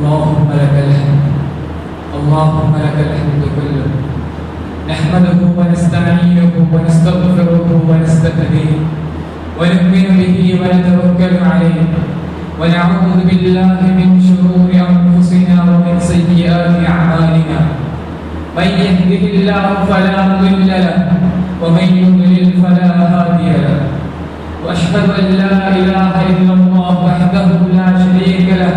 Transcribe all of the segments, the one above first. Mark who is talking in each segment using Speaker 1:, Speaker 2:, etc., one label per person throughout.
Speaker 1: اللهم لك الحمد. اللهم لك الحمد كله. نحمده ونستعينه ونستغفره ونستهديه ونؤمن به ونتوكل عليه. ونعوذ بالله من شرور أنفسنا ومن سيئات أعمالنا. من يهده الله فلا مضل له ومن يضلل فلا هادي له. وأشهد أن لا إله إلا الله وحده لا شريك له.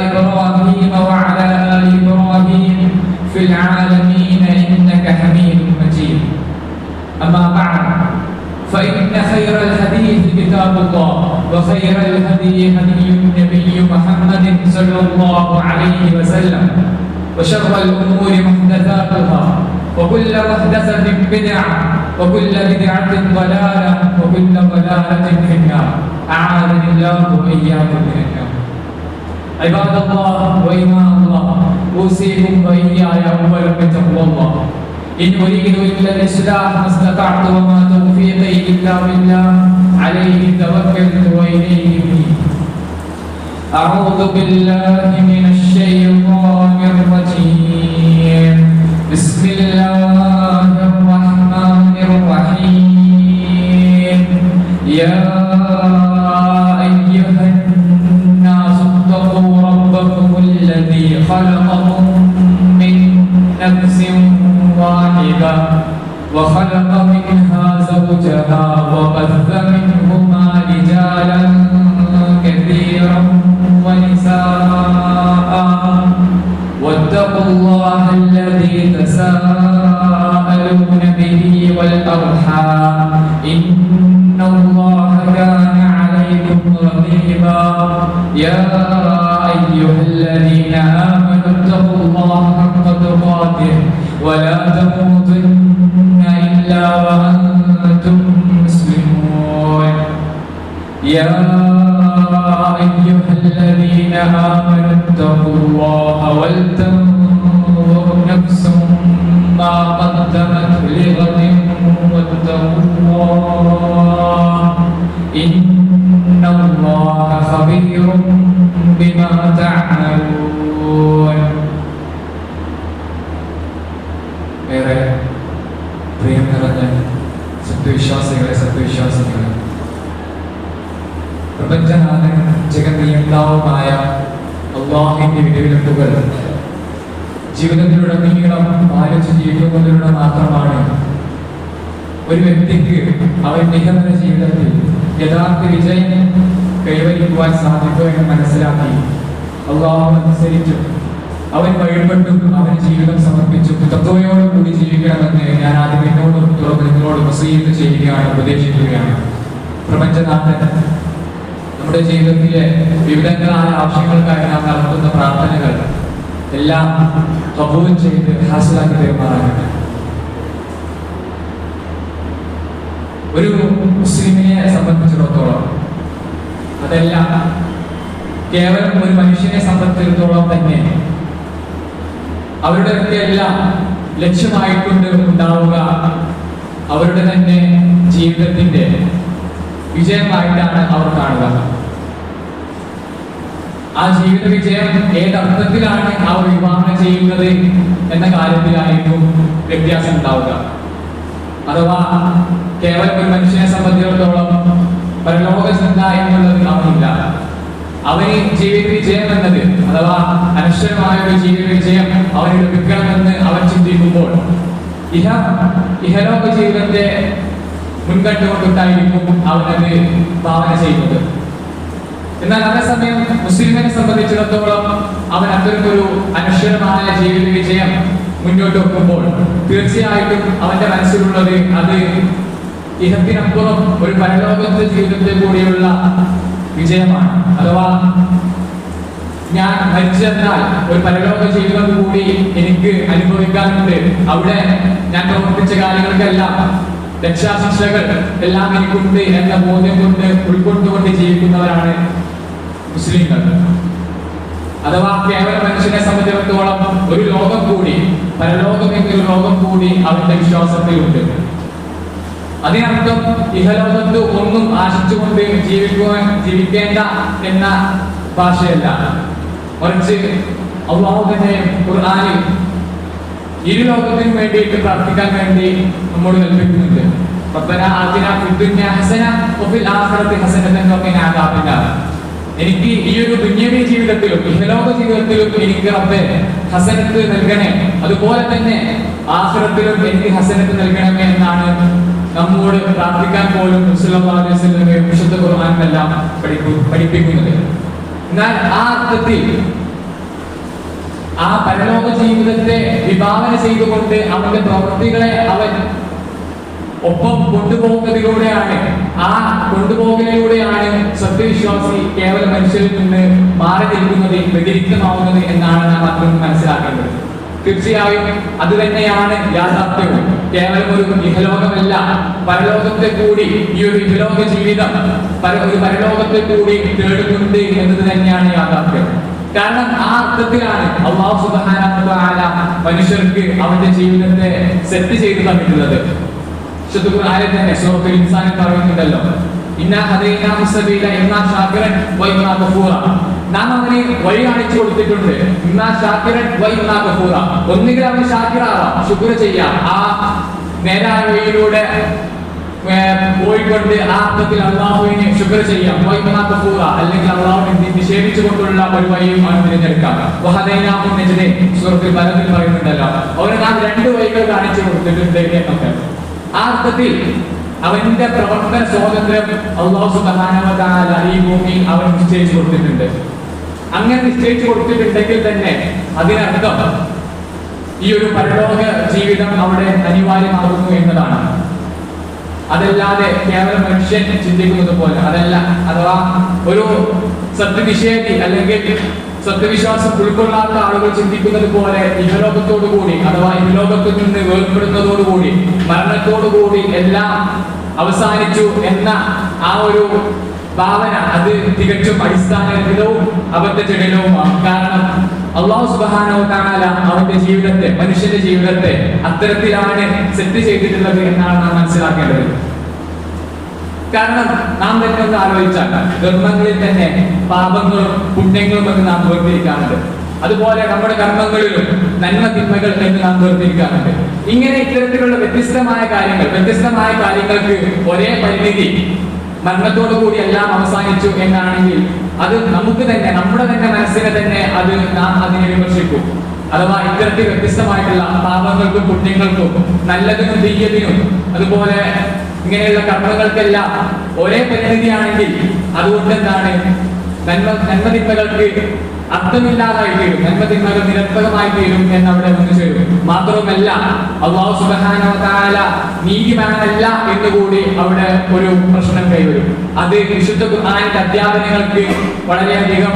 Speaker 1: كتاب الله وخير الهدي هدي النبي محمد صلى الله عليه وسلم وشر الأمور محدثاتها وكل محدثة بدعة وكل بدعة ضلالة وكل ضلالة في النار. أعاذني الله وإياكم من النار. عباد الله وإمام الله أوصيكم وإياي أولا بتقوى الله. إن أريد إلا الإصلاح ما استطعت وما توفيقي إلا بالله. عليه توكلت وإليه أنيب أعوذ بالله من الشيطان الرجيم. بسم الله الرحمن الرحيم. يا أيها الناس اتقوا ربكم الذي خلقكم من نفس واحدة وخلق منها അള്ളാഹിന്റെ ജീവിതത്തിലൂടെ ജീവിതത്തിലുടനീളം പാലിച്ച് ജീവിക്കുന്നതിലൂടെ മാത്രമാണ്. ഒരു വ്യക്തിക്ക് അവൻ നിഗമന ജീവിതത്തിൽ യഥാർത്ഥ വിജയം കൈവരിക്കുവാൻ സാധിക്കുക എന്ന് മനസ്സിലാക്കി. അള്ളാഹു അനുസരിച്ചു അവൻ വഴിപെട്ടു അവൻ ജീവിതം സമർപ്പിച്ചു തത്വയോടുകൂടി ജീവിക്കണമെന്ന് ഞാൻ ആദ്യം എന്നോടും തുറന്നു നിങ്ങളോടും ചെയ്യുകയാണ് ഉപദേശിക്കുകയാണ്. പ്രപഞ്ചനാഥൻ നമ്മുടെ ജീവിതത്തിലെ വിവിധങ്ങളായ ആവശ്യങ്ങൾക്കായി നാം നടത്തുന്ന പ്രാർത്ഥനകൾ എല്ലാം കബൂൽ ചെയ്ത് ഹാസിലാക്കി തീരുമാനമാണ് ഒരു മുസ്ലിമിനെ സംബന്ധിച്ചിടത്തോളം അതെല്ലാം കേവലം ഒരു മനുഷ്യനെ സംബന്ധിച്ചിടത്തോളം തന്നെ അവരുടെ എല്ലാം ലക്ഷ്യമായിക്കൊണ്ട് ഉണ്ടാവുക അവരുടെ തന്നെ ജീവിതത്തിന്റെ വിജയമായിട്ടാണ് അവർ കാണുക. ആ ജീവിത വിജയം ഏതർത്ഥത്തിലാണ് അവർ വിവാഹം ചെയ്യുന്നത് എന്ന കാര്യത്തിലായിരിക്കും വ്യത്യാസം ഉണ്ടാവുക. അഥവാ കേവലം ഒരു മനുഷ്യനെ സംബന്ധിച്ചിടത്തോളം പരലോക ചിന്ത എന്നുള്ളത് അവനില്ല അവന് ജീവിത വിജയം എന്നത് അഥവാ അനശ്വരമായ ഒരു ജീവിത വിജയം അവന് ലഭിക്കണമെന്ന് അവൻ ചിന്തിക്കുമ്പോൾ ഇഹ ഇഹലോക ജീവിതത്തെ മുൻകണ്ടുകൊണ്ടിട്ടായിരിക്കും അവനത് ഭാവന ചെയ്യുന്നത്. എന്നാൽ അതേസമയം മുസ്ലിമിനെ സംബന്ധിച്ചിടത്തോളം അവൻ അത്തരമൊരു അനശ്വരമായ ജീവിത വിജയം മുന്നോട്ട് വെക്കുമ്പോൾ തീർച്ചയായിട്ടും അവന്റെ മനസ്സിലുള്ളത് അത് ഇഹത്തിനപ്പുറം ഒരു പരലോകത്തെ ജീവിതത്തിൽ കൂടിയുള്ള വിജയമാണ്. അഥവാ ഞാൻ മരിച്ചെന്നാൽ ഒരു പരലോക ജീവിതം കൂടി എനിക്ക് അനുഭവിക്കാനുണ്ട്. അവിടെ ഞാൻ പ്രവർത്തിച്ച കാര്യങ്ങൾക്കെല്ലാം രക്ഷാശിക്ഷകൾ എല്ലാം എനിക്കുണ്ട്. എന്ന ബോധ്യം കൊണ്ട് ഉൾക്കൊണ്ടുകൊണ്ട് ജീവിക്കുന്നവരാണ് മുസ്ലിങ്ങൾ. അഥവാ കേവല മനുഷ്യനെ സംബന്ധിച്ചിടത്തോളം ഒരു ലോകം കൂടി പരലോകം എന്നൊരു ലോകം കൂടി അവന്റെ വിശ്വാസത്തിലുണ്ട്. അതിനർത്ഥം ഇഹലോകത്ത് ഒന്നും ആശിച്ചുകൊണ്ട് ജീവിക്കുവാൻ ജീവിക്കേണ്ട എന്ന ഭാഷയല്ല. മറിച്ച് അള്ളാഹു തന്നെ ഖുർആനിൽ ഇരു ലോകത്തിന് വേണ്ടിയിട്ട് പ്രാർത്ഥിക്കാൻ വേണ്ടി നമ്മോട് കൽപ്പിക്കുന്നുണ്ട്. എനിക്ക് ഈ ഒരു ദുന്യവി ജീവിതത്തിലും ഇഹലോക ജീവിതത്തിലും എനിക്ക് റബ്ബെ ഹസനത്ത് നൽകണേ. അതുപോലെ തന്നെ ആഖിറത്തിലും എനിക്ക് ഹസനത്ത് നൽകണമേ എന്നാണ് നമ്മോട് പ്രാർത്ഥിക്കാൻ പോലും വിശുദ്ധ ഖുർആാനിലെല്ലാം പഠിപ്പു പഠിപ്പിക്കുന്നത്. എന്നാൽ ആ അർത്ഥത്തിൽ ആ പരലോക ജീവിതത്തെ വിഭാവന ചെയ്തുകൊണ്ട് അവന്റെ പ്രവൃത്തികളെ അവൻ ഒപ്പം കൊണ്ടുപോകുന്നതിലൂടെയാണ്. ആ കൊണ്ടുപോകലിലൂടെയാണ് സത്യവിശ്വാസി കേവല മനുഷ്യരിൽ നിന്ന് മാറി നിൽക്കുന്നത് വ്യതിരിക്തമാവുന്നത് എന്നാണ് നാം അത്രയും മനസ്സിലാക്കേണ്ടത്. തീർച്ചയായും അത് തന്നെയാണ് യാഥാർത്ഥ്യവും. കേവലം ഒരു ഇഹലോകമല്ല പരലോകത്തെ കൂടി ഈ ഒരു ഇഹലോക ജീവിതം ഒരു പരലോകത്തെ കൂടി തേടുന്നുണ്ട് എന്നത് തന്നെയാണ് യാഥാർത്ഥ്യം. കാരണം ആ അർത്ഥത്തിലാണ് അള്ളാഹു സുബാന മനുഷ്യർക്ക് അവന്റെ ജീവിതത്തെ സെറ്റ് ചെയ്ത് തന്നിട്ടുള്ളത്. നാം ഒന്നുകിൽ അവൻ ഷാക്കിറാവാം ശുക്ര ചെയ്യാം. ആ നേരായ വഴിയിലൂടെ പോയിക്കൊണ്ട് ആ അർത്ഥത്തിൽ അള്ളാഹുവിനെ ശുക്ർ ചെയ്യാം അല്ലെങ്കിൽ അള്ളാഹുവിനെ നിഷേധിച്ചുകൊണ്ടുള്ള ഒരു വഴിയുമാണ് തിരഞ്ഞെടുക്കാം. വഹദൈനാഹു നജ്ദൈൻ സൂറത്തുൽ ബലദിൽ പറയുന്നുണ്ടല്ലോ. അവന് നാം രണ്ട് വഴികൾ കാണിച്ചു കൊടുത്തിട്ടുണ്ട് എന്നൊക്കെ. ആ അവന്റെ പ്രവർത്തന സ്വാതന്ത്ര്യം അള്ളാഹു തആല ഈ ഭൂമി അവൻ നിശ്ചയിച്ചു കൊടുത്തിട്ടുണ്ട്. അങ്ങനെ നിശ്ചയിച്ചു കൊടുത്തിട്ടുണ്ടെങ്കിൽ തന്നെ അതിനർത്ഥം ഈ ഒരു പരലോക ജീവിതം അവിടെ അനിവാര്യമാകുന്നു എന്നതാണ്. അതല്ലാതെ കേവലം മനുഷ്യൻ ചിന്തിക്കുന്നത് പോലെ അതല്ല അഥവാ ഒരു സത്യനിഷേധി അല്ലെങ്കിൽ സത്യവിശ്വാസം ഉൾക്കൊള്ളാത്ത ആളുകൾ ചിന്തിക്കുന്നത് പോലെ ഇഹലോകത്തോടു കൂടി അഥവാ ഇഹലോകത്തിൽ നിന്ന് വേർപ്പെടുന്നതോടുകൂടി മരണത്തോടുകൂടി എല്ലാം അവസാനിച്ചു എന്ന ആ ഒരു ഭാവന അത് തികച്ചും അടിസ്ഥാനരഹിതവും അബദ്ധജടിലവുമാണ്. കാരണം അള്ളാഹു സുബാനോ തആല അവന്റെ ജീവിതത്തെ മനുഷ്യന്റെ ജീവിതത്തെ അത്തരത്തിലാണ് സെറ്റ് ചെയ്തിട്ടുള്ളത് എന്നാണ് നാം മനസ്സിലാക്കേണ്ടത്. കാരണം നാം തന്നെ ഒന്ന് ആലോചിച്ചാൽ ധർമ്മങ്ങളിൽ തന്നെ പാപങ്ങളും പുണ്യങ്ങളും എന്ന് നാം വേർതിരിക്കാറുണ്ട്. അതുപോലെ നമ്മുടെ കർമ്മങ്ങളിലും നന്മ തിന്മകൾ എന്ന് നാം വേർതിരിക്കാറുണ്ട്. ഇങ്ങനെ ഇത്തരത്തിലുള്ള വ്യത്യസ്തമായ കാര്യങ്ങൾ വ്യത്യസ്തമായ കാര്യങ്ങൾക്ക് ഒരേ പരിമിതി മരണത്തോടു കൂടി എല്ലാം അവസാനിച്ചു എന്നാണെങ്കിൽ അത് നമുക്ക് തന്നെ നമ്മുടെ തന്നെ മനസ്സിനെ തന്നെ അത് നാം അതിനെ വിമർശിക്കും. അഥവാ ഇത്തരത്തിൽ വ്യത്യസ്തമായിട്ടുള്ള പാപങ്ങൾക്കും പുണ്യങ്ങൾക്കും നല്ലതിനും തീയതിനും അതുപോലെ ഇങ്ങനെയുള്ള കർമ്മങ്ങൾക്കെല്ലാം ഒരേ പരിമിതിയാണെങ്കിൽ അതുകൊണ്ട് എന്താണ് നന്മ നന്മതിന്മകൾക്ക് അർത്ഥമില്ലാതായി തീരും. നന്മതിന്മകൾ നിരർത്ഥകമായി തീരും എന്ന് അവിടെ വന്നു ചേരും. മാത്രവുമല്ല അള്ളാഹു തആല നീതിമാനല്ല എന്നുകൂടി അവിടെ ഒരു പ്രശ്നം കൈവരും. അത് വിശുദ്ധ ഖുർആനിന്റെ അധ്യാപനങ്ങൾക്ക് വളരെയധികം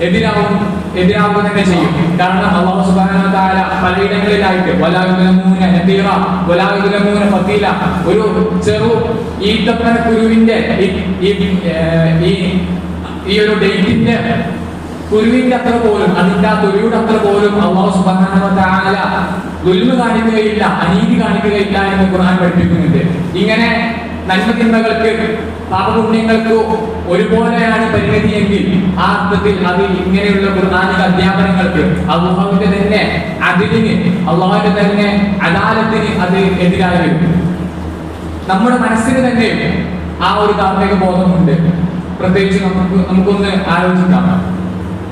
Speaker 1: എതിരാവും എതിരാവുക തന്നെ ചെയ്യും. കാരണം അള്ളാഹു വ തആല പലയിടങ്ങളിലായിട്ട് വലാ യുലമൂന നദീറ വലാ യുലമൂന ഫതീല ഒരു ചെറു ഈത്തപ്പന കുരുവിന്റെ ഈ- ഈ ഒരു ഡേറ്റിന്റെ കുരുവിന്റെ അത്ര പോലും അതിന്റെ ആ തൊലിയുടെ അത്ര പോലും അള്ളാഹു തആല ദുൽമ കാണിക്കുകയില്ല അനീതി കാണിക്കുകയില്ല എന്ന് ഖുർആൻ പഠിപ്പിക്കുന്നുണ്ട്. ഇങ്ങനെ നന്മതിന്മകൾക്ക് പാപപുണ്യങ്ങൾക്ക് ഒരുപോലെയാണ് പരിമിതിയെങ്കിൽ ആ അർത്ഥത്തിൽ അത് ഇങ്ങനെയുള്ള ഖുർആാനിക അധ്യാപനങ്ങൾക്ക് അള്ളാഹുവിന്റെ തന്നെ അതിലിന് അള്ളാഹുവിന്റെ തന്നെ അദാലത്തിന് അത് എതിരായി നമ്മുടെ മനസ്സിന് തന്നെ ആ ഒരു ധാർമ്മിക ബോധമുണ്ട്. പ്രത്യേകിച്ച് നമുക്ക് നമുക്കൊന്ന് ആലോചിക്കാം.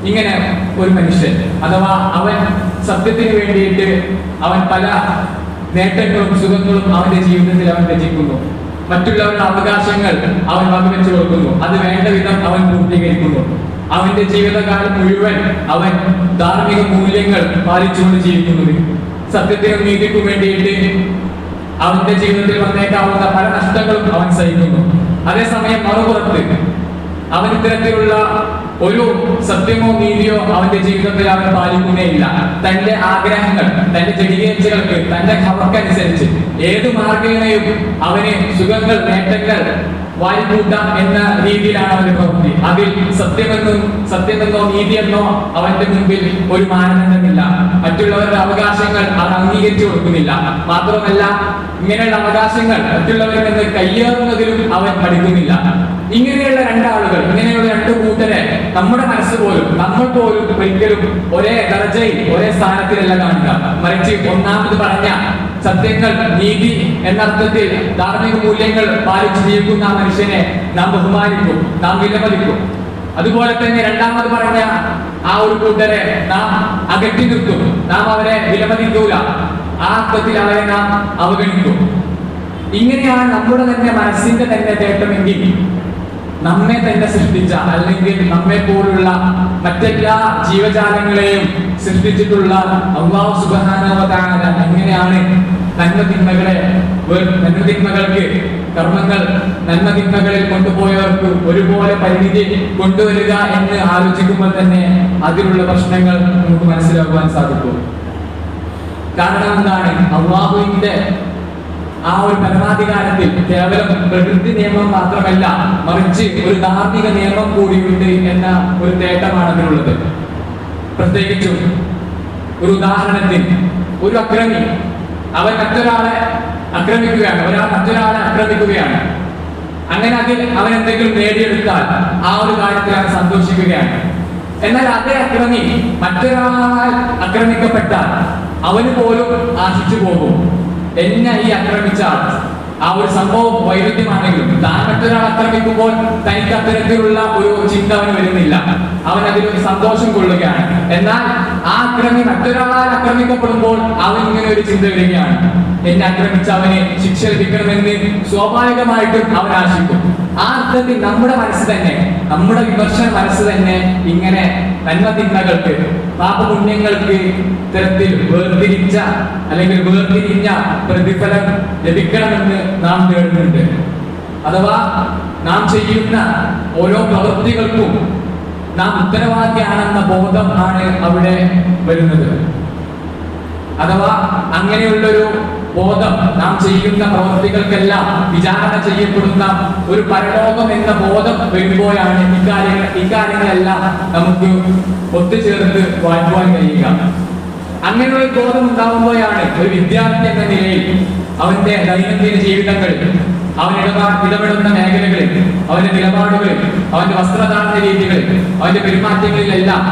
Speaker 1: ഇങ്ങനെ ഒരു മനുഷ്യൻ അഥവാ അവൻ സത്യത്തിന് വേണ്ടിയിട്ട് അവൻ പല നേട്ടങ്ങളും സുഖങ്ങളും അവന്റെ ജീവിതത്തിൽ അവൻ രചിക്കുന്നു മറ്റുള്ളവരുടെ അവകാശങ്ങൾ അവൻ വകവെച്ചു കൊടുക്കുന്നു. അത് വേണ്ട വിധം അവൻ പൂർത്തീകരിക്കുന്നു. അവന്റെ ജീവിതകാലം മുഴുവൻ അവൻ ധാർമ്മിക മൂല്യങ്ങൾ പാലിച്ചുകൊണ്ട് ജീവിക്കുന്നത് സത്യത്തിനും നീതിക്കും വേണ്ടിയിട്ട് അവന്റെ ജീവിതത്തിൽ വന്നേക്കാവുന്ന പല നഷ്ടങ്ങളും അവൻ സഹിക്കുന്നു. അതേസമയം മറുപുറത്ത് അവൻ ഇത്തരത്തിലുള്ള ഒരു സത്യമോ നീതിയോ അവന്റെ ജീവിതത്തിൽ അവൻ പാലിക്കുന്നേയില്ല തന്റെ ആഗ്രഹങ്ങൾ തന്റെ ജഡികേച്ഛകൾക്ക് തന്റെ ഖവർക്കനുസരിച്ച് ഏത് മാർഗേണയും അവന് സുഖങ്ങൾ നേട്ടങ്ങൾ വാരിക്കൂട്ടാം എന്ന രീതിയിലാണ് അവന്റെ പ്രവൃത്തി. അതിൽ സത്യമെന്നും സത്യമെന്നോ നീതിയെന്നോ അവന്റെ മുമ്പിൽ ഒരു മാനദണ്ഡമില്ല. മറ്റുള്ളവരുടെ അവകാശങ്ങൾ അത് അംഗീകരിച്ചു കൊടുക്കുന്നില്ല. മാത്രമല്ല ഇങ്ങനെയുള്ള അവകാശങ്ങൾ മറ്റുള്ളവരിൽ നിന്ന് കയ്യേറുന്നതിലും അവൻ പഠിക്കുന്നില്ല. ഇങ്ങനെയുള്ള രണ്ടാളുകൾ ഇങ്ങനെയുള്ള രണ്ട് കൂട്ടരെ നമ്മുടെ മനസ്സ് പോലും നമ്മൾ പോലും ഒരിക്കലും ഒരേ ദർജയിൽ ഒരേ സ്ഥാനത്തിലല്ല കാണുക മറിച്ച് ഒന്നാമത് പറഞ്ഞ സത്യങ്ങൾ നീതി എന്നർത്ഥത്തിൽ ധാർമ്മിക മൂല്യങ്ങൾ പാലിച്ചു ജീവിക്കുന്ന മനുഷ്യനെ നാം ബഹുമാനിക്കും നാം വിലമതിക്കും. അതുപോലെ തന്നെ രണ്ടാമത് പറഞ്ഞ ആ ഒരു കൂട്ടരെ നാം അകറ്റി നിർത്തും. നാം അവരെ വിലമതിക്കൂല. ആ അർത്ഥത്തിൽ അവരെ നാം അവഗണിക്കും. ഇങ്ങനെയാണ് നമ്മുടെ തന്നെ മനസ്സിന്റെ തന്നെ നേട്ടമെങ്കിൽ നമ്മെ തന്നെ സൃഷ്ടിച്ച അല്ലെങ്കിൽ നമ്മെ പോലുള്ള മറ്റെല്ലാ ജീവജാലങ്ങളെയും സൃഷ്ടിച്ചിട്ടുള്ള അള്ളാഹു സുബാനവതാര എങ്ങനെയാണ് നന്മതിന്മകളെ നന്മതിന്മകൾക്ക് കർമ്മങ്ങൾ നന്മതിന്മകളിൽ കൊണ്ടുപോയവർക്ക് ഒരുപോലെ പരിമിതി കൊണ്ടുവരിക എന്ന് ആലോചിക്കുമ്പോൾ തന്നെ അതിലുള്ള പ്രശ്നങ്ങൾ നമുക്ക് മനസ്സിലാക്കുവാൻ സാധിക്കും. കാരണം എന്താണ്? അള്ളാഹുവിന്റെ ആ ഒരു പരമാധികാരത്തിൽ കേവലം പ്രകൃതി നിയമം മാത്രമല്ല മറിച്ച് ഒരു ധാർമ്മിക നിയമം കൂടിയുണ്ട് എന്ന ഒരു നേട്ടമാണ് അതിനുള്ളത്. പ്രത്യേകിച്ചും ഒരു ഉദാഹരണത്തിന് ഒരു അക്രമി അവൻ മറ്റൊരാളെ അക്രമിക്കുകയാണ് ഒരാൾ മറ്റൊരാളെ ആക്രമിക്കുകയാണ്. അങ്ങനെ അതിൽ അവൻ എന്തെങ്കിലും നേടിയെടുത്താൽ ആ ഒരു കാര്യത്തിൽ അവൻ സന്തോഷിക്കുകയാണ്. എന്നാൽ അതേ അക്രമി മറ്റൊരാൾ അക്രമിക്കപ്പെട്ടാൽ അവന് പോലും ആശിച്ചു പോകും. എന്നെ ഈ ആക്രമിച്ച ആ ഒരു സംഭവം വൈരുദ്ധ്യമാണെങ്കിലും താൻ മറ്റൊരാൾ ആക്രമിക്കുമ്പോൾ തനിക്ക് അത്തരത്തിലുള്ള ഒരു ചിന്ത അവന് വരുന്നില്ല. അവൻ അതിലൊരു സന്തോഷം കൊള്ളുകയാണ്. എന്നാൽ ആ അക്രമി മറ്റൊരാളാൽ ആക്രമിക്കപ്പെടുമ്പോൾ അവൻ ഇങ്ങനെ ഒരു ചിന്ത വരികയാണ്. എന്നെ ആക്രമിച്ച അവനെ ശിക്ഷ ലഭിക്കണമെന്ന് സ്വാഭാവികമായിട്ടും അവൻ ആശിക്കും. ആ അർത്ഥത്തിൽ നമ്മുടെ മനസ്സ് തന്നെ നമ്മുടെ വിമർശന മനസ്സ് തന്നെ ഇങ്ങനെ നന്മ തിന്മകൾക്ക് പാപപുണ്യങ്ങൾക്ക് ഇത്തരത്തിൽ വേർതിരിച്ച അല്ലെങ്കിൽ വേർതിരിഞ്ഞ പ്രതിഫലം ലഭിക്കണമെന്ന് നാം തേടുന്നുണ്ട് അഥവാ നാം ചെയ്യുന്ന ഓരോ പ്രവൃത്തികൾക്കും നാം ഉത്തരവാദിയാണെന്ന ബോധം ആണ് അവിടെ വരുന്നത്. അഥവാ അങ്ങനെയുള്ളൊരു ബോധം നാം ചെയ്യുന്ന പ്രവൃത്തികൾക്കെല്ലാം വിചാരണ ചെയ്യപ്പെടുന്ന ഒരു പരലോകം എന്ന ബോധം വരുമ്പോഴാണ് ഇക്കാര്യങ്ങൾ ഇക്കാര്യങ്ങളെല്ലാം നമുക്ക് ഒത്തുചേർത്ത് വാഴുവാൻ കഴിയുക. അങ്ങനെയുള്ള ബോധം ഉണ്ടാകുമ്പോഴാണ് ഒരു വിദ്യാർത്ഥി എന്ന നിലയിൽ അവന്റെ ദൈനംദിന ജീവിതങ്ങളിൽ അവൻ ഇടപാ ഇടപെടുന്ന മേഖലകളിൽ അവന്റെ നിലപാടുകളിൽ അവന്റെ വസ്ത്രധാരണ രീതികളിൽ അവന്റെ പെരുമാറ്റങ്ങളിലെല്ലാം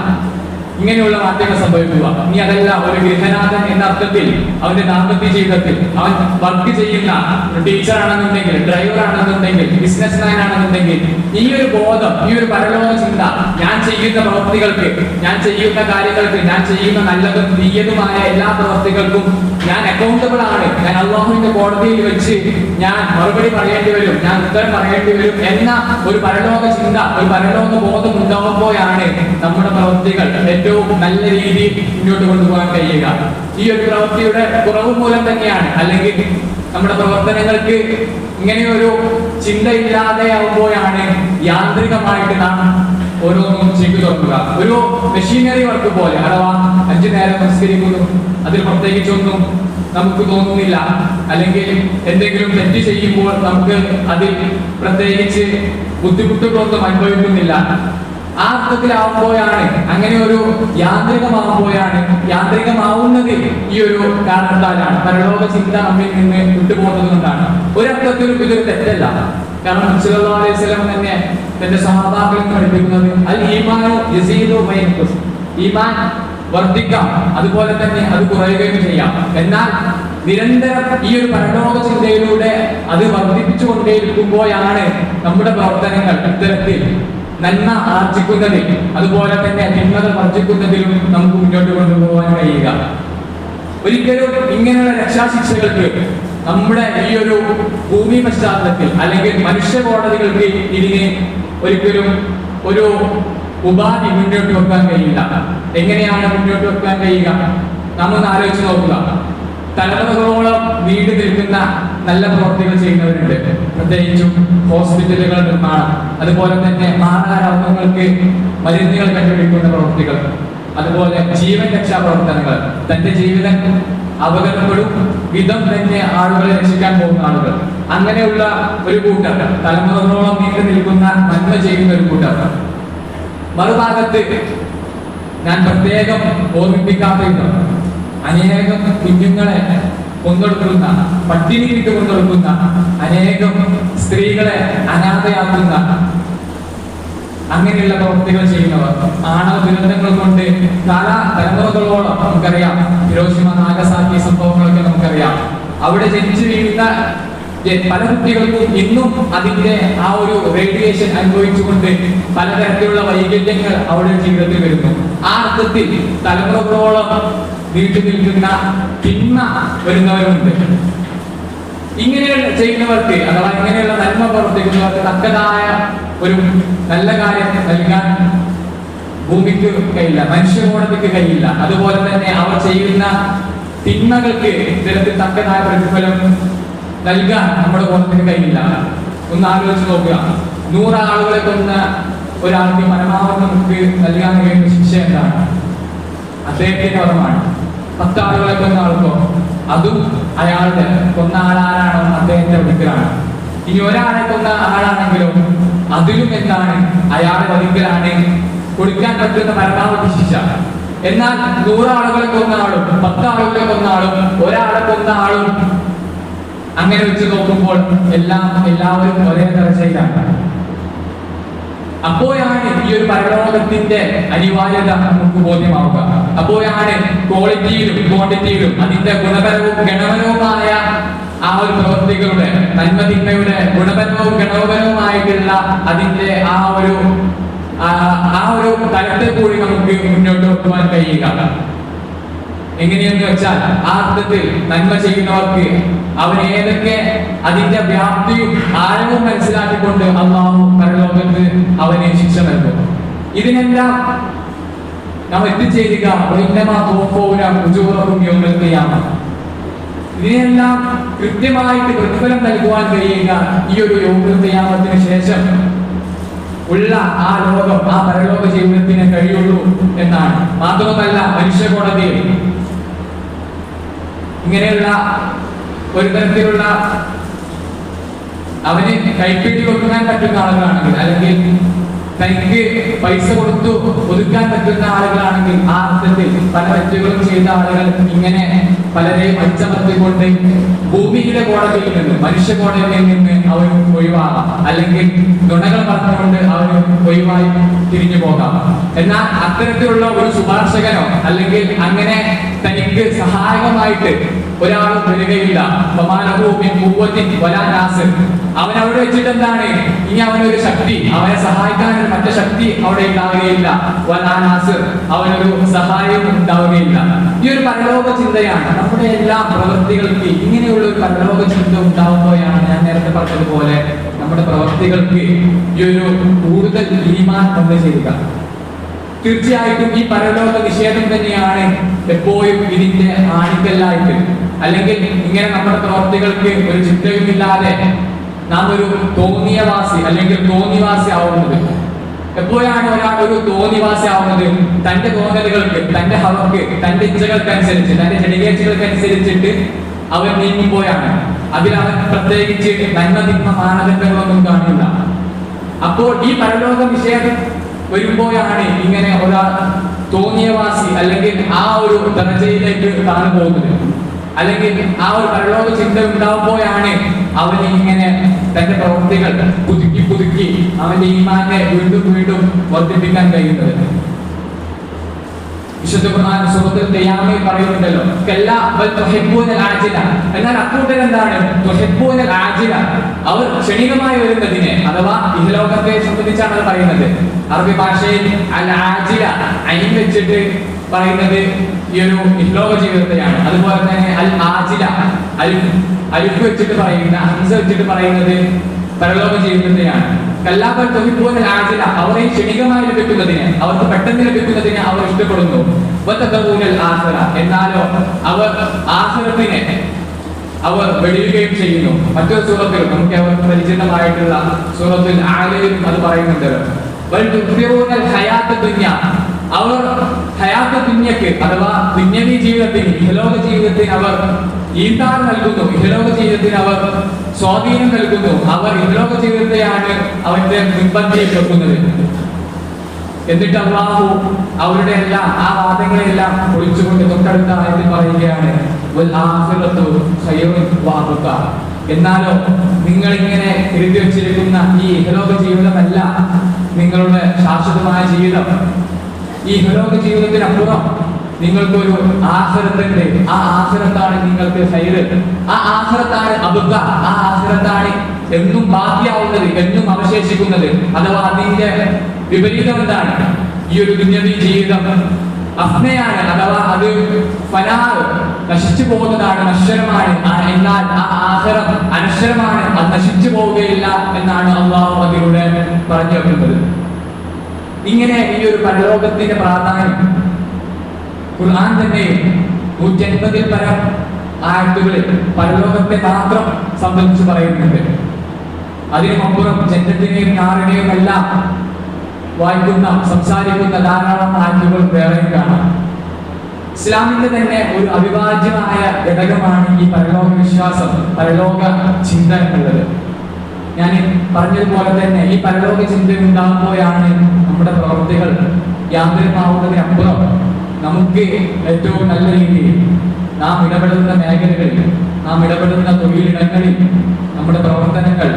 Speaker 1: ഇങ്ങനെയുള്ള മാറ്റങ്ങൾ സംഭവിക്കുക. ഇനി അതല്ല ഒരു ഗൃഹനാഥൻ എന്ന അർത്ഥത്തിൽ അവന്റെ ദാമ്പത്യ ജീവിതത്തിൽ അവൻ വർക്ക് ചെയ്യുന്ന ടീച്ചർ ആണെന്നുണ്ടെങ്കിൽ ഡ്രൈവർ ആണെന്നുണ്ടെങ്കിൽ ബിസിനസ് മാൻ ആണെന്നുണ്ടെങ്കിൽ ഈ ഒരു ബോധം ഈ ഒരു പരലോക ചിന്ത ഞാൻ ചെയ്യുന്ന പ്രവൃത്തികൾക്ക് ഞാൻ ചെയ്യുന്ന കാര്യങ്ങൾക്ക് ഞാൻ ചെയ്യുന്ന നല്ലതും തീയതുമായ എല്ലാ പ്രവൃത്തികൾക്കും ഞാൻ അക്കൗണ്ടബിൾ ആണ്. ഞാൻ അള്ളാഹുവിന്റെ കോടതിയിൽ വെച്ച് ഞാൻ മറുപടി പറയേണ്ടി വരും ഞാൻ ഉത്തരം പറയേണ്ടി വരും എന്ന ഒരു പരലോക ചിന്ത ഒരു പരലോക ബോധം ഉണ്ടാകുമ്പോഴാണ് നമ്മുടെ പ്രവൃത്തികൾ ഏറ്റവും നല്ല രീതിയിൽ മുന്നോട്ട് കൊണ്ടുപോകാൻ കഴിയുക. ഈ ഒരു പ്രവൃത്തിയുടെ കുറവ് മൂലം തന്നെയാണ്. അല്ലെങ്കിൽ നമ്മുടെ പ്രവർത്തനങ്ങൾക്ക് ഇങ്ങനെയൊരു ചിന്തയില്ലാതെയാവുമ്പോഴാണ് യാന്ത്രികമായിട്ട് നാം ഓരോന്നും ചെയ്തു തുറക്കുക ഒരു മെഷീനറി വർക്ക് പോലെ അഥവാ അഞ്ചു നേരം നമസ്കരിക്കുന്നു അതിൽ പ്രത്യേകിച്ചൊന്നും നമുക്ക് തോന്നുന്നില്ല. അല്ലെങ്കിൽ എന്തെങ്കിലും തെറ്റ് ചെയ്യുമ്പോൾ നമുക്ക് അതിൽ പ്രത്യേകിച്ച് ബുദ്ധിമുട്ടുകളൊന്നും അനുഭവിക്കുന്നില്ല. ആ അങ്ങനെ ഒരു യാന്ത്രികമാവുമ്പോഴാണ് യാന്ത്രികമാവുന്നത് ഈ ഒരു കാരണത്താലാണ് പരലോക ചിന്ത നമ്മിൽ നിന്ന് വിട്ടുപോകുന്നത് കൊണ്ടാണ്. ഒരർത്ഥത്തിലും ഇതൊരു തെറ്റല്ല. കാരണം വസല്ലം തന്നെ തന്റെ സഹാബാക്കളെ പഠിപ്പിക്കുന്നത് അൽ ഈമാനു യസീദു ഈമാൻ അതുപോലെ തന്നെ അത് കുറയുകയും ചെയ്യാം. എന്നാൽ നിരന്തരം ഈ ഒരു പരലോക ചിന്തയിലൂടെ അത് വർദ്ധിപ്പിച്ചുകൊണ്ടേയിരിക്കുമ്പോഴാണ് നമ്മുടെ പ്രവർത്തനങ്ങൾ ഇത്തരത്തിൽ നന്മ ആർജിക്കുന്നതിൽ അതുപോലെ തന്നെ തിന്മകൾ വർജിക്കുന്നതിലും നമുക്ക് മുന്നോട്ട് കൊണ്ടുപോകാൻ കഴിയുക. ഒരിക്കലും ഇങ്ങനെയുള്ള രക്ഷാശിക്ഷകൾക്ക് നമ്മുടെ ഈ ഒരു ഭൂമി പശ്ചാത്തലത്തിൽ അല്ലെങ്കിൽ മനുഷ്യ കോടതികൾക്ക് ഇതിന് ഒരിക്കലും ഒരു ഉപാധി മുന്നോട്ട് വെക്കാൻ കഴിയില്ല. എങ്ങനെയാണ് മുന്നോട്ട് വെക്കാൻ കഴിയുക? നമ്മൾ ആലോചിച്ച് നോക്കുക. തലമുറകളോളം വീട് നിൽക്കുന്ന നല്ല പ്രവർത്തികൾ ചെയ്യുന്നവരുണ്ട്. പ്രത്യേകിച്ചും ഹോസ്പിറ്റലുകൾ നിർമ്മാണം. അതുപോലെ തന്നെ മാറാരോഗങ്ങൾക്ക് മരുന്നുകൾ കണ്ടുപിടിക്കുന്ന പ്രവൃത്തികൾ അതുപോലെ ജീവൻ രക്ഷാ പ്രവർത്തനങ്ങൾ. തന്റെ ജീവിതം അപകടപ്പെടും. വിധം തന്നെ ആളുകളെ രക്ഷിക്കാൻ പോകുന്ന ആളുകൾ. അങ്ങനെയുള്ള ഒരു കൂട്ടർ തലമുറകളോളം നീണ്ടു നിൽക്കുന്ന നന്മ ചെയ്യുന്ന ഒരു കൂട്ടർ മറുഭാഗത്ത് ഞാൻ പ്രത്യേകം ഓർമ്മിപ്പിക്കാത്ത അനേകം കുഞ്ഞുങ്ങളെ കൊന്നൊടുക്കുന്ന പട്ടിണി വിട്ട് കൊന്നൊടുക്കുന്ന അനേകം സ്ത്രീകളെ അനാഥയാക്കുന്ന അങ്ങനെയുള്ള പ്രവൃത്തികൾ ചെയ്യുന്നവർ. ആണവ ദുരന്തങ്ങൾ കൊണ്ട് കാല തലമുറകളോളം നമുക്കറിയാം. ഹിരോഷിമ നാഗസാക്കി സംഭവങ്ങളൊക്കെ നമുക്കറിയാം. അവിടെ ജനിച്ചു വീഴുന്ന പല കുട്ടികൾക്കും ഇന്നും അതിന്റെ ആ ഒരു റേഡിയേഷൻ അനുഭവിച്ചുകൊണ്ട് പലതരത്തിലുള്ള വൈകല്യങ്ങൾ അവരുടെ ജീവിതത്തിൽ വരുന്നു. ആ അർത്ഥത്തിൽ തലമുറകളോളം നീണ്ടു നിൽക്കുന്ന തിന്മ വരുന്നവരുണ്ട് ഇങ്ങനെയുള്ള ചെയ്യുന്നവർക്ക് അഥവാ ഇങ്ങനെയുള്ള നന്മ പ്രവർത്തിക്കുന്നവർക്ക് തക്കതായ ഒരു നല്ല കാര്യം നൽകാൻ ഭൂമിക്ക് കഴിയില്ല മനുഷ്യകോടതിക്ക് കഴിയില്ല. അതുപോലെ തന്നെ അവർ ചെയ്യുന്ന തിന്മകൾക്ക് ഇത്തരത്തിൽ തക്കതായ പ്രതിഫലം നൽകാൻ നമ്മുടെ കോടതിക്ക് കഴിയില്ല. ഒന്ന് ആലോചിച്ച് നോക്കുക. നൂറ് ആളുകളെ കൊന്ന ഒരാൾക്ക് പരമാവധി നമുക്ക് നൽകാൻ കഴിയുന്ന ശിക്ഷ എന്താണ്? അദ്ദേഹത്തിന്റെ പത്താളുകളെ കൊന്ന ആൾക്കോ അതും അയാളുടെ കൊന്ന ആളാരാണോ അദ്ദേഹത്തിന്റെ വധിക്കലാണ് ഇനി ഒരാളെ കൊന്ന ആളാണെങ്കിലോ അതിലും എന്താണ് അയാളെ വധിക്കലാണ്? കൊടുക്കാൻ പറ്റുന്ന പരമാവധി ശിക്ഷ എന്നാൽ നൂറാളുകളെ കൊന്ന ആളും പത്താളുകളെ കൊന്ന ആളും ഒരാളെ കൊന്ന ആളും അങ്ങനെ വെച്ച് നോക്കുമ്പോൾ എല്ലാം എല്ലാവരും ഒരേ ദർജയിലാണ് അപ്പോഴാണ് ഈ ഒരു പരലോകത്തിന്റെ അനിവാര്യത നമുക്ക് ബോധ്യമാവുക. അപ്പോഴാണ് ക്വാളിറ്റിയിലും ക്വാണ്ടിറ്റിയിലും അതിന്റെ ഗുണപരവും ഗണപരവുമായ ആ ഒരു പ്രവൃത്തികളുടെ നന്മതിന്മയുടെ ഗുണപരവും ഗണപരവുമായിട്ടുള്ള അതിന്റെ ആ ഒരു ആ ഒരു തലത്തിൽ കൂടി നമുക്ക് മുന്നോട്ട് കൊണ്ടുപോകാൻ കഴിയുക. എങ്ങനെയെന്ന് വെച്ചാൽ ആ അർത്ഥത്തിൽ നന്മ ചെയ്യുന്നവർക്ക് അവൻ ഏതൊക്കെ അതിന്റെ വ്യാപ്തിയും ആഴവും മനസ്സിലാക്കിക്കൊണ്ട് അള്ളാഹു പരലോകത്ത് അവനെ ശിക്ഷ നൽകും. ഇതിനെല്ലാം നാം എത്തിച്ചേരുക. ഇതിനെല്ലാം കൃത്യമായിട്ട് പ്രതിഫലം നൽകുവാൻ കഴിയുക ഈ ഒരു യോഗ്യതയാമത്തിന് ശേഷം ഉള്ള ആ ലോകം ആ പരലോക ജീവിതത്തിന് കഴിയുള്ളൂ എന്നാണ്. മാത്രമല്ല മനുഷ്യ കോടതിയിൽ ഇങ്ങനെയുള്ള ഒരു തരത്തിലുള്ള അവന് കൈപ്പിടി കൊടുക്കാൻ പറ്റുന്ന ആളുകളാണെങ്കിൽ അല്ലെങ്കിൽ തനിക്ക് പൈസ കൊടുത്തു ഒതുക്കാൻ പറ്റുന്ന ആളുകളാണെങ്കിൽ ആ അർത്ഥത്തിൽ പല തെറ്റുകളും ചെയ്ത ആളുകൾ ഇങ്ങനെ പലരെ മച്ചമർത്തിക്കൊണ്ട് ഭൂമിയുടെ കോടതിയിൽ നിന്ന് മനുഷ്യ കോടതിയിൽ നിന്ന് അവർ ഒഴിവാകാം. അല്ലെങ്കിൽ നുണകൾ പറഞ്ഞുകൊണ്ട് അവർ ഒഴിവായി തിരിഞ്ഞു പോകാം. എന്നാൽ അത്തരത്തിലുള്ള ഒരു ശുപാർശകനോ അല്ലെങ്കിൽ അങ്ങനെ തനിക്ക് സഹായകമായിട്ട് ഒരാളും വരികയില്ല. അവൻ അവിടെ വെച്ചിട്ട് എന്താണ് ഇനി അവനൊരു ശക്തി അവനെ സഹായിക്കാൻ മറ്റു ശക്തി അവിടെ ഉണ്ടാവുകയില്ല. വലാനാസ് അവനൊരു സഹായം ഉണ്ടാവുകയില്ല. ഈ ഒരു പരലോക ചിന്തയാണ്. നമ്മുടെ എല്ലാ പ്രവൃത്തികൾക്ക് ഇങ്ങനെയുള്ള ഒരു പരലോക ചിന്ത ഉണ്ടാവുമ്പോഴാണ് ഞാൻ നേരത്തെ പറഞ്ഞതുപോലെ നമ്മുടെ പ്രവൃത്തികൾക്ക് ഈ ഒരു കൂടുതൽ ഈമാൻ തന്നെ ചെയ്യുക തീർച്ചയായിട്ടും ഈ പരലോക നിഷേധം തന്നെയാണ് എപ്പോഴും ഇതിന്റെ ആണിക്കല്ലായിട്ട്. അല്ലെങ്കിൽ ഇങ്ങനെ നമ്മുടെ പ്രവർത്തികൾക്ക് ഒരു ചിന്തയുമില്ലാതെ നാം ഒരു തോന്നിയവാസി അല്ലെങ്കിൽ തോന്നിവാസി ആവുന്നത് എപ്പോഴാണ് ഒരാൾ ഒരു തോന്നിവാസി ആവുന്നത് തന്റെ തോന്നലുകൾക്ക് തന്റെ ഹവർക്ക് തന്റെ ഇച്ഛകൾക്കനുസരിച്ച് തന്റെ ജനകേച്ഛകൾക്കനുസരിച്ചിട്ട് അവൻ നീങ്ങുമ്പോഴാണ് അതിൽ അവൻ പ്രത്യേകിച്ച് നന്മ തിന്മ മാനദണ്ഡങ്ങളൊന്നും കാണില്ല അപ്പോൾ ഈ പരലോക വിഷയം വരുമ്പോഴാണ് ഇങ്ങനെ ഒരാൾ തോന്നിയവാസി അല്ലെങ്കിൽ ആ ഒരു ദർജയിലേക്ക് താണു പോകുന്നത് അല്ലെങ്കിൽ ആ ഒരു പരലോക ചിന്ത ഉണ്ടാവുമ്പോഴാണ് അവൻ ഇങ്ങനെ തന്റെ പ്രവൃത്തികൾ പുതുക്കി പുതുക്കി അവന്റെ ഈമാനെ വീണ്ടും വീണ്ടും വർദ്ധിപ്പിക്കാൻ കഴിയുന്നത്. വിശുദ്ധ ഖുർആൻ സൂറത്തുൽ പറയുന്നുണ്ടല്ലോ എല്ലാ ബൽ തുഹിബ്ബൂനൽ ആജില എന്നാൽ അക്കൂട്ടർ എന്താണ്? തുഹിബ്ബൂനൽ ആജില അവർ ക്ഷണികമായി വരുന്നതിനെ അഥവാ ഇഹലോകത്തെ സംബന്ധിച്ചാണ് അത് പറയുന്നത്. അറബി ഭാഷയിൽ അൽ ആജില അയിൻ വെച്ചിട്ട് പറയുന്നത് ഈ ഒരു ഇഹ്ലോക ജീവിതത്തെയാണ്. അതുപോലെ തന്നെ അൽ ആജില അലിഫ് അലിഫ് വെച്ചിട്ട് പറയുന്ന ഹംസ വെച്ചിട്ട് പറയുന്നത് പരലോക ജീവിതത്തെയാണ്. കല്ലാപ്പൽ തൊഹിപ്പൂനൽ ആജില അവരെ ക്ഷണികമായി ലഭിക്കുന്നതിന് അവർക്ക് പെട്ടെന്ന് ലഭിക്കുന്നതിന് അവർ ഇഷ്ടപ്പെടുന്നു. എന്നാലോ അവർ ആസുരത്തിനെ അവർ വെടിയുകയും ചെയ്യുന്നു. മറ്റൊരു സൂറത്തിൽ നമുക്ക് അവർക്ക് പരിചിതമായിട്ടുള്ള സൂറത്തിൽ ആലയും അത് പറയുന്നുണ്ട്. അവർ ഹയാത്ത ദുന്യക്ക് അഥവാ ദുന്യവി ജീവിതത്തിൽ ജീവിതത്തിന് അവർ ഈന്താൻ നൽകുന്നു ഇഹലോക ജീവിതത്തിന് അവർ സ്വാധീനം നൽകുന്നു. അവർ ഇഹലോക ജീവിതത്തെയാണ് അവന്റെ മുൻപന്തിയെ വെക്കുന്നത്. എന്നിട്ട് അള്ളാഹു അവരുടെ എല്ലാം ആ വാദങ്ങളെല്ലാം ഒളിച്ചുകൊണ്ട് തൊട്ടടുത്ത എന്ന് പറയുകയാണ്. എന്നാലോ നിങ്ങൾ ഇങ്ങനെ എഴുതി വെച്ചിരിക്കുന്ന ഈ ഇഹലോക ജീവിതമല്ല നിങ്ങളുടെ ശാശ്വതമായ ജീവിതം. ഈ ഇഹലോക ജീവിതത്തിനപ്പുറം നിങ്ങൾക്കൊരു ആഹ്റത്തുണ്ട് ആ ആഹ്റത്താണ് നിങ്ങൾക്ക് ഹൈറ്. ആ ആഹ്റത്താണ് അബുക്ക ആ ആഹ്റത്താണ് എന്നും ബാക്കിയാവുന്നത് എന്നും അവശേഷിക്കുന്നത്. അഥവാ അതിന്റെ വിപരീതം എന്താണ് ഈ ഒരു ദുന്യതി ജീവിതം അഫ്നയാണ് അഥവാ അത് ഫനാറ് നശിച്ചു പോകുന്നതാണ് നശ്വരമാണ്. എന്നാൽ ആ ആഹ്റം അനശ്വരമാണ് അത് നശിച്ചു പോവുകയില്ല എന്നാണ് അള്ളാഹു അതിലൂടെ പറഞ്ഞു വെക്കുന്നത്. ഇങ്ങനെ ഈ ഒരു പരലോകത്തിന്റെ പ്രാധാന്യം ഖുർആൻ തന്നെ നൂറ്റൻപതിൽ പരം ആയത്തുകളിൽ പരലോകത്തെ മാത്രം സംബന്ധിച്ച് പറയുന്നുണ്ട്. അതിനുമപ്പുറം ജന്മത്തിനെയും നാറിനെയും എല്ലാം വായിക്കുന്ന സംസാരിക്കുന്ന ധാരാളം ആയത്തുകൾ വേറെ കാണാം. ഇസ്ലാമിന്റെ തന്നെ ഒരു അവിഭാജ്യമായ ഘടകമാണ് ഈ പരലോക വിശ്വാസം പരലോക ചിന്ത എന്നുള്ളത്. ഞാൻ പറഞ്ഞതുപോലെ തന്നെ ഈ പരലോക ചിന്ത ഉണ്ടാകുമ്പോഴാണ് നമ്മുടെ പ്രവൃത്തികൾ യാന്ത്രികമാവുന്നതിനപ്പുറം നമുക്ക് ഏറ്റവും നല്ല രീതിയിൽ നാം ഇടപെടുന്ന മേഖലകളിൽ നാം ഇടപെടുന്ന തൊഴിലിടങ്ങളിൽ നമ്മുടെ പ്രവർത്തനങ്ങൾ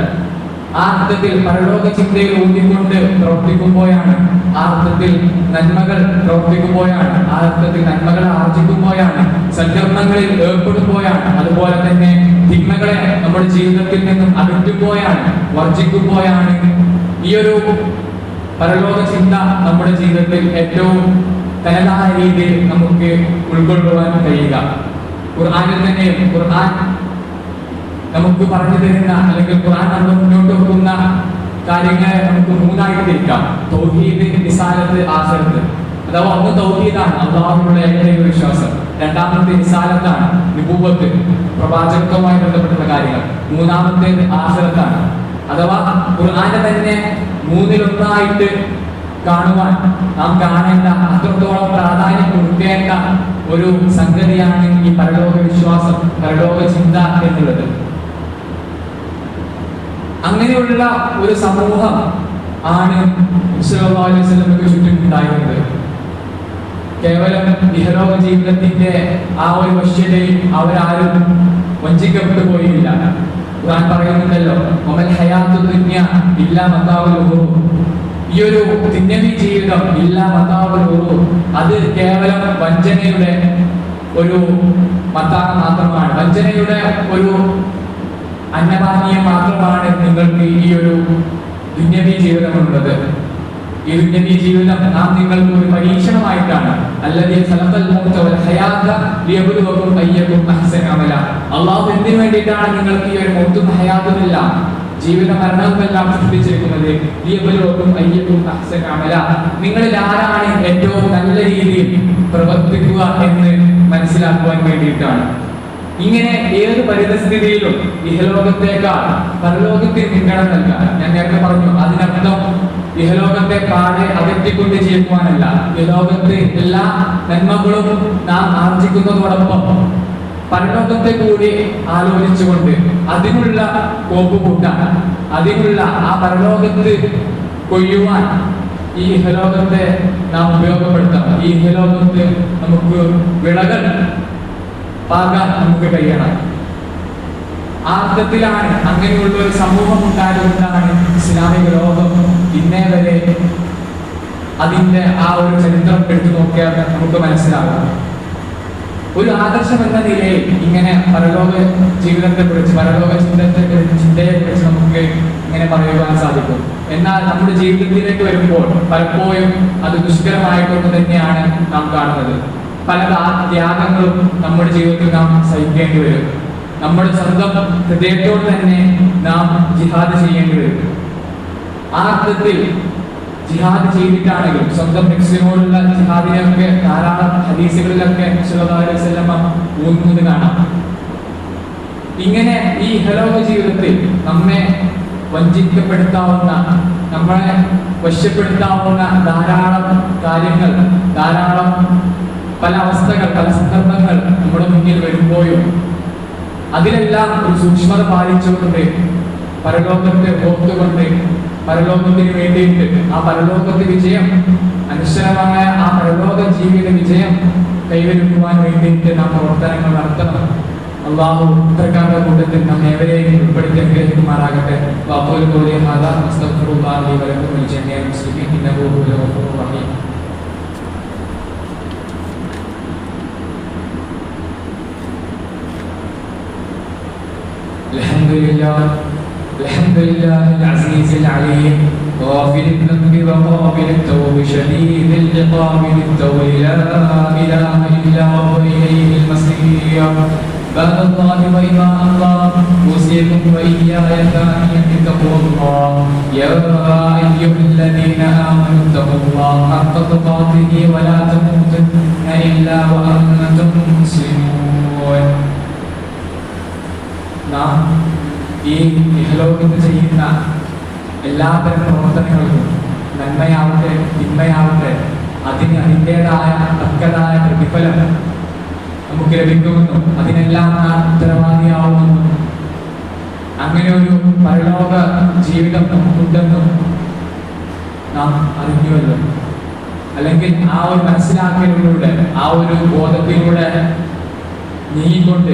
Speaker 1: ആ അർത്ഥത്തിൽ പരലോക ചിന്തയിൽ ഊന്നിക്കൊണ്ട് പ്രവർത്തിക്കുമ്പോഴാണ് ആ അർത്ഥത്തിൽ നന്മകൾ പ്രവർത്തിക്കുമ്പോഴാണ് ആ അർത്ഥത്തിൽ നന്മകൾ ആർജിക്കുമ്പോഴാണ് സങ്കീർണങ്ങളിൽ ഏർപ്പെടുമ്പോഴാണ് അതുപോലെ തന്നെ തിന്മകളെ നമ്മുടെ ജീവിതത്തിൽ നിന്നും അകറ്റുമ്പോഴാണ് വർജിക്കുമ്പോഴാണ് ഈ ഒരു പരലോക ചിന്ത നമ്മുടെ ജീവിതത്തിൽ ഏറ്റവും തനതായ രീതിയിൽ നമുക്ക് ഉൾക്കൊള്ളുവാൻ കഴിയുക. ഖുർആനിൽ തന്നെ ഖുർആൻ നമുക്ക് പറഞ്ഞു തരുന്ന അല്ലെങ്കിൽ ഖുർആൻ നമ്മൾ മുന്നോട്ട് വെക്കുന്ന കാര്യങ്ങളെ നമുക്ക് മൂന്നായിട്ട് തിരിക്കാം തൗഹീദ് നിസാലത്ത് ആസരത്ത്. അഥവാ ഒന്ന് തൗഹീദാണ് അള്ളാഹുള്ള ഏകദൈവ വിശ്വാസം. രണ്ടാമത്തെ നിസാലത്താണ് നിപൂപത്ത് പ്രവാചകത്വമായി ബന്ധപ്പെട്ടുള്ള കാര്യങ്ങൾ. മൂന്നാമത്തേത് ആസരത്താണ്. അഥവാ ഖുർആാനെ തന്നെ മൂന്നിലൊന്നായിട്ട് കാണുവാൻ നാം കാണേണ്ട അത്രത്തോളം പ്രാധാന്യം കൊടുക്കേണ്ട ഒരു സംഗതിയാണ് ഈ പരലോക വിശ്വാസം പരലോക ചിന്ത എന്നുള്ളത്. അങ്ങനെയുള്ള ഒരു സമൂഹം ആണ് അലൈഹി ചുറ്റും ഉണ്ടായിരുന്നത്. കേവലം ഇഹലോക ജീവിതത്തിന്റെ ആ ഒരു വശ്യതയിൽ അവരാരും വഞ്ചിക്കപ്പെട്ടു പോയില്ല. ഖുർആൻ പറയുന്നുണ്ടല്ലോ മൊമൽ ഹയാത്തു ദുന്യ ഇല്ലാ ഖുറൂർ ഈ ഒരു തിന്നവി ജീവിതം ഇല്ലാ ഖുറൂർ അത് കേവലം വഞ്ചനയുടെ ഒരു മത്താറ മാത്രമാണ്. വഞ്ചനയുടെ ഒരു അന്നപാനീയം മാത്രമാണ് നിങ്ങൾക്ക് ഈ ഒരു ദുന്യവി ജീവിതമുള്ളത് ഈ ദുന്യവി ജീവിതം നാം നിങ്ങൾക്ക് ഒരു പരീക്ഷണമായിട്ടാണ്. അല്ലെങ്കിൽ അള്ളാഹു എന്തിനു വേണ്ടിയിട്ടാണ് നിങ്ങൾക്ക് ഈ ഒരു മൗത്തും ഹയാത്തും ജീവിത മരണവുമെല്ലാം സൃഷ്ടിച്ചിരിക്കുന്നത് ലിയബലോട്ടും അയ്യകും അഹ്സന അമല നിങ്ങളിൽ ആരാണ് ഏറ്റവും നല്ല രീതിയിൽ പ്രവർത്തിക്കുക എന്ന് മനസ്സിലാക്കുവാൻ വേണ്ടിയിട്ടാണ്. ഇങ്ങനെ ഏത് പരിതസ്ഥിതിയിലും ഇഹലോകത്തേക്കാൾ പരലോകത്തിന് മുൻഗണന നൽകാൻ ഞാൻ നേരത്തെ പറഞ്ഞു അതിനർത്ഥം ഇഹലോകത്തെ പാടെ അകറ്റിക്കൊണ്ട് ചെയ്യുവാനല്ല ഇഹലോകത്തെ എല്ലാ നന്മകളും നാം ആർജിക്കുന്നതോടൊപ്പം പരലോകത്തെ കൂടി ആലോചിച്ചുകൊണ്ട് അതിനുള്ള കോപ്പ് കൂട്ടാൻ അതിനുള്ള ആ പരലോകത്ത് കൊയ്യുവാൻ ഈ ഇഹലോകത്തെ നാം ഉപയോഗപ്പെടുത്താം. ഈ ഇഹലോകത്ത് നമുക്ക് വിളകൾ പാകാൻ നമുക്ക് കഴിയണം. ആ അർത്ഥത്തിലാണ് അങ്ങനെയുള്ള ഒരു സമൂഹം ഉണ്ടായതുകൊണ്ടാണ് ഇസ്ലാമിക ലോകം ഇന്നേ വരെ അതിന്റെ ആ ഒരു ചരിത്രം എടുത്തു നോക്കിയാൽ നമുക്ക് മനസ്സിലാകാം. ഒരു ആദർശം എന്ന നിലയിൽ ഇങ്ങനെ പരലോക ജീവിതത്തെ കുറിച്ച് പരലോക ചിന്തത്തെ ചിന്തയെ കുറിച്ച് നമുക്ക് ഇങ്ങനെ പറയുവാൻ സാധിക്കും. എന്നാൽ നമ്മുടെ ജീവിതത്തിലേക്ക് വരുമ്പോൾ പലപ്പോഴും അത് ദുഷ്കരമായിക്കൊണ്ട് തന്നെയാണ് നാം കാണുന്നത്. പല ത്യാഗങ്ങളും നമ്മുടെ ജീവിതത്തിൽ നാം സഹിക്കേണ്ടി വരും. നമ്മുടെ സ്വന്തം ഹൃദയത്തോട് തന്നെ നാം ജിഹാദ് ചെയ്യേണ്ടി വരും. ആ അർത്ഥത്തിൽ ജിഹാദ് ചെയ്തിട്ടാണെങ്കിലും സ്വന്തം നെക്സിനോടുള്ള ജിഹാദിനെയൊക്കെ ധാരാളം ഹദീസുകളിലൊക്കെ വസല്ലമ ഊന്നുന്നത് കാണാം. ഇങ്ങനെ ഈ ഹലോക ജീവിതത്തിൽ നമ്മെ വഞ്ചിക്കപ്പെടുത്താവുന്ന നമ്മളെ വശ്യപ്പെടുത്താവുന്ന ധാരാളം കാര്യങ്ങൾ ധാരാളം പല അവസ്ഥകൾ പല സന്ദർഭങ്ങൾ നമ്മുടെ മുന്നിൽ വരുമ്പോഴും അതിലെല്ലാം ഒരു സൂക്ഷ്മത പാലിച്ചുകൊണ്ട് പരലോകത്തെ ഓർത്തുകൊണ്ട് പരലോകത്തിന് വേണ്ടിയിട്ട് ആ പരലോകത്തെ വിജയം അനശ്വരമായ ആ പരലോക ജീവിത വിജയം കൈവരുത്തുവാൻ വേണ്ടിയിട്ട് നാം പ്രവർത്തനങ്ങൾ നടത്തണം അള്ളാഹു ഇത്തരക്കാരുടെ കൂട്ടത്തിൽ നാം ഏവരെയും ഉൾപ്പെടുത്തി അനുഗ്രഹിക്കുമാറാകട്ടെ വാപ്പോൽ പോലെ മാതാ മുസ്തഫറുല്ലാഹി വലക്കും ജമിയ മുസ്ലിമീൻ ഇന്നഹു ഹുവൽ ഗഫൂറുർ റഹീം الحمد لله الحمد لله العزيز العليم غافل الذنب وقابل التوب شديد العقاب للتوب لا إله إلا هو إليه المصير. بعد الله وإماء الله أوصيكم وإياي ثانيا اتقوا الله. يا أيها الذين آمنوا اتقوا الله حق تقاته ولا تموتن إلا وأنتم مسلمون. നാം ഈ ഇഹലോകത്ത് ചെയ്യുന്ന എല്ലാത്തരം പ്രവർത്തനങ്ങൾക്കും നന്മയാവട്ടെ തിന്മയാവട്ടെ അതിന് അതിന്റെതായ തക്കതായ പ്രതിഫലം നമുക്ക് ലഭിക്കുമെന്നും അതിനെല്ലാം നാം ഉത്തരവാദിയാവുമെന്നും അങ്ങനെ ഒരു പരലോക ജീവിതം നമുക്കുണ്ടെന്നും നാം അറിഞ്ഞുവല്ലോ. അല്ലെങ്കിൽ ആ ഒരു മനസ്സിലാക്കലിലൂടെ ആ ഒരു ബോധത്തിലൂടെ നീങ്ങിക്കൊണ്ട്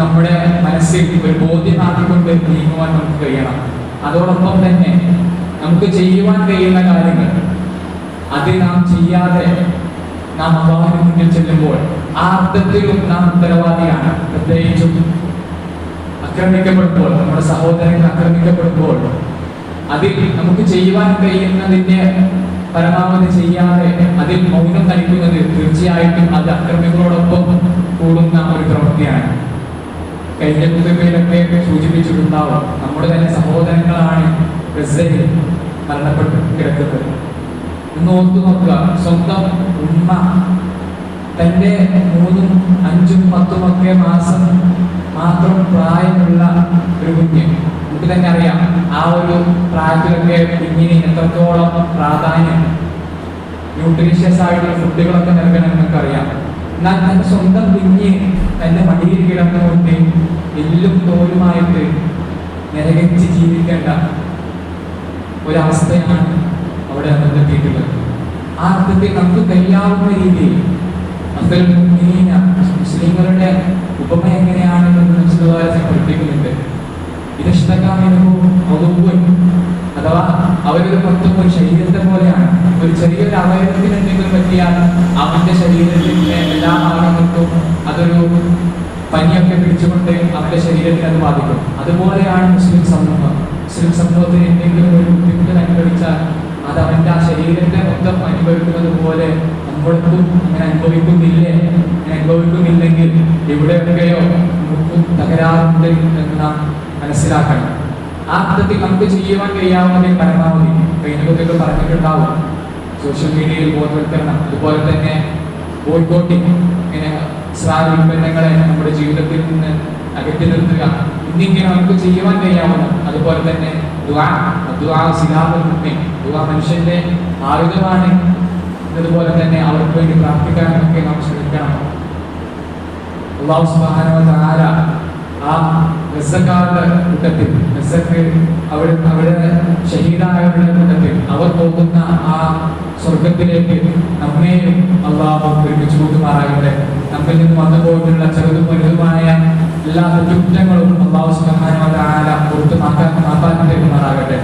Speaker 1: നമ്മുടെ മനസ്സിൽ ഒരു ബോധ്യമാക്കിക്കൊണ്ട് നീങ്ങുവാൻ നമുക്ക് കഴിയണം. അതോടൊപ്പം തന്നെ നമുക്ക് ചെയ്യുവാൻ കഴിയുന്ന കാര്യങ്ങൾ. അത് നാം ചെയ്യാതെ നാം അള്ളാഹുവിന് മുന്നിൽ ചെല്ലുമ്പോൾ ആ അർത്ഥത്തിലും നാം ഉത്തരവാദിയാണ്. പ്രത്യേകിച്ചും ആക്രമിക്കപ്പെടുമ്പോൾ നമ്മുടെ സഹോദരങ്ങൾ ആക്രമിക്കപ്പെടുമ്പോൾ അതിൽ നമുക്ക് ചെയ്യുവാൻ കഴിയുന്നതിന്റെ പരമാവധി ചെയ്യാതെ അതിൽ മൗനം നടിക്കുന്നത് തീർച്ചയായിട്ടും അത് അക്രമികളോടൊപ്പം കൂടുന്ന ഒരു പ്രവൃത്തിയാണ്. കഴിഞ്ഞ കുത്തുകയിലൊക്കെ സൂചിപ്പിച്ചിട്ടുണ്ടാവും. നമ്മുടെ തന്നെ സഹോദരങ്ങളാണ് ഗസയിൽ മരണപ്പെട്ട് കിടക്കുന്നത്. ഒന്ന് ഓർത്തു നോക്കുക. സ്വന്തം ഉമ്മ തന്റെ മൂന്നും അഞ്ചും പത്തുമൊക്കെ മാസം മാത്രം പ്രായമുള്ള ഒരു കുഞ്ഞ്. നമുക്ക് തന്നെ അറിയാം. ആ ഒരു പ്രായത്തിലൊക്കെ കുഞ്ഞിന് എത്രത്തോളം പ്രാധാന്യം ന്യൂട്രീഷ്യസ് ആയിട്ടുള്ള ഫുഡുകളൊക്കെ നൽകണം അറിയാം. എന്നാൽ തന്റെ സ്വന്തം കുഞ്ഞ് തന്റെ മടിയിൽ കിടന്നുകൊണ്ട് എല്ലും തോലുമായിട്ട് നിരകച്ച് ജീവിക്കേണ്ട ഒരവസ്ഥയാണ് അവിടെ കണ്ടെത്തിയിട്ടുള്ളത് ആ അർത്ഥത്തിൽ നമുക്ക് കഴിയാവുന്ന രീതിയിൽ മക്കൾ മുഅ്മിനീന, മുസ്ലിങ്ങളുടെ ഉപമ എങ്ങനെയാണെന്ന് മനസ്സിലാക്കാൻ പഠിപ്പിക്കുന്നുണ്ട് ഇതഷ്ടകാമിനവും അഥവാ അവരൊരു മൊത്തം ഒരു ശരീരത്തെ പോലെയാണ്. ഒരു ചെറിയൊരു അവയവത്തിന് എന്തെങ്കിലും പറ്റിയാൽ അവന്റെ ശരീരത്തിന്റെ എല്ലാ ഭാഗങ്ങൾക്കും അതൊരു പനിയൊക്കെ പിടിച്ചുകൊണ്ട് അവന്റെ ശരീരത്തിന് അത് ബാധിക്കും. അതുപോലെയാണ് മുസ്ലിം സമൂഹം. മുസ്ലിം സമൂഹത്തിന് എന്തെങ്കിലും ഒരു ബുദ്ധിമുട്ട് അനുഭവിച്ചാൽ അത് അവന്റെ ആ ശരീരത്തെ മൊത്തം അനുഭവിക്കുന്നത് പോലെ നമ്മൾക്കും അങ്ങനെ അനുഭവിക്കുന്നില്ലേ? അങ്ങനെ അനുഭവിക്കുന്നില്ലെങ്കിൽ എവിടെയൊക്കെയോ നമുക്കും തകരാറുണ്ട് എന്ന് നാം മനസ്സിലാക്കണം. ആ അർത്ഥത്തിൽ നമുക്ക് ചെയ്യുവാൻ കഴിയാവുന്നതിൽ പരമാവധി കഴിഞ്ഞതൊക്കെ പറഞ്ഞിട്ടുണ്ടാവും. സോഷ്യൽ മീഡിയയിൽ ബോധവൽക്കരണം. അതുപോലെ തന്നെ ബോയ്ക്കോട്ടിങ് ഇങ്ങനെ സ്രാവ് ഉൽപ്പന്നങ്ങളെ നമ്മുടെ ജീവിതത്തിൽ നിന്ന് അകറ്റി നിർത്തുക. ഇന്നിങ്ങനെ നമുക്ക് ചെയ്യുവാൻ കഴിയാവുന്ന. അതുപോലെ തന്നെ മനുഷ്യന്റെ ആയുധമാണ്. എന്നതുപോലെ തന്നെ അവർക്ക് വേണ്ടി പ്രാർത്ഥിക്കാനൊക്കെ നാം ശ്രമിക്കണം. ആ ഗസക്കാരുടെ കൂട്ടത്തിൽ ഗസക്ക് അവിടെ അവിടെ ഷഹീദായവരുടെ കൂട്ടത്തിൽ അവർ പോകുന്ന ആ സ്വർഗത്തിലേക്ക് നമ്മെയും അള്ളാഹു ഒരുമിച്ച് കൂട്ടുമാറാകട്ടെ. നമ്മിൽ നിന്ന് വന്നു പോയിട്ടുള്ള ചെറുതും വലുതുമായ എല്ലാ കുറ്റങ്ങളും അള്ളാഹു സുബ്ഹാനഹു വ തആല പുറത്ത് മാറ്റാൻ മാറ്റാൻ തരുമാറാകട്ടെ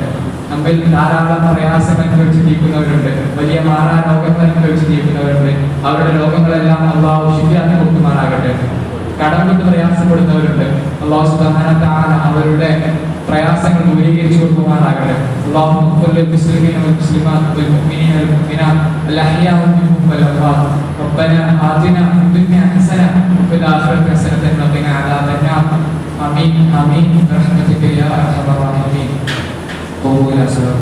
Speaker 1: നമ്മിൽ ധാരാളം പ്രയാസം അനുഭവിച്ച് ജീവിക്കുന്നവരുണ്ട്. വലിയ മാറാ രോഗങ്ങൾ അനുഭവിച്ച് ജീവിക്കുന്നവരുണ്ട്. അവരുടെ രോഗങ്ങളെല്ലാം അള്ളാഹു ശരിയാക്കി കൊടുക്കുമാറാകട്ടെ. കടം കൊണ്ട് പ്രയാസപ്പെടുന്നവരുണ്ട് അള്ളാഹു സുബ്ഹാനഹു വ തആല അവരുടെ പ്രയാസങ്ങൾ ദൂരീകരിച്ചു കൊടുക്കുമാറാകട്ടെ അള്ളാഹു മുസ്ലിമീന والمسلمات والمؤمنين والمؤمنات الأحياء منهم والأموات ربنا آتنا في الدنيا حسنة وفي الآخرة حسنة وقنا عذاب النار آمين آمين برحمتك يا أرحم الراحمين قوموا إلى صلاتكم